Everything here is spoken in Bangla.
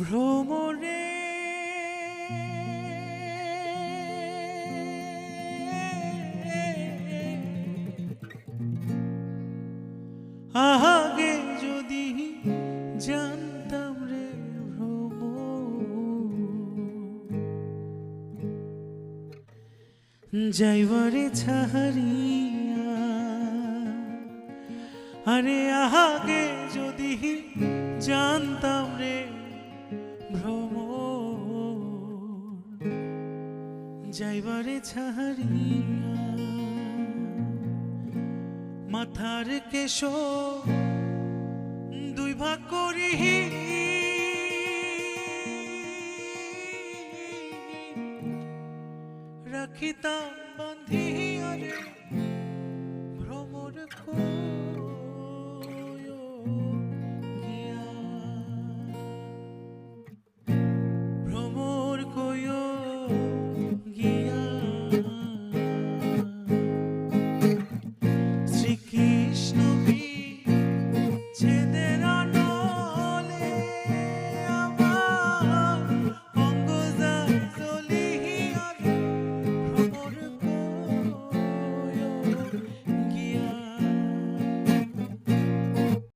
ভ্রমরে আগে যদি জানতাম রে ভ্রমর যাইবারে ছাহারিয়া। আরে আগে যাইবারে ছাহারিয়া মাথার কেশ দুই ভাগ করি। রাখিতাম বান্ধিয়া আরে ভ্রমর করি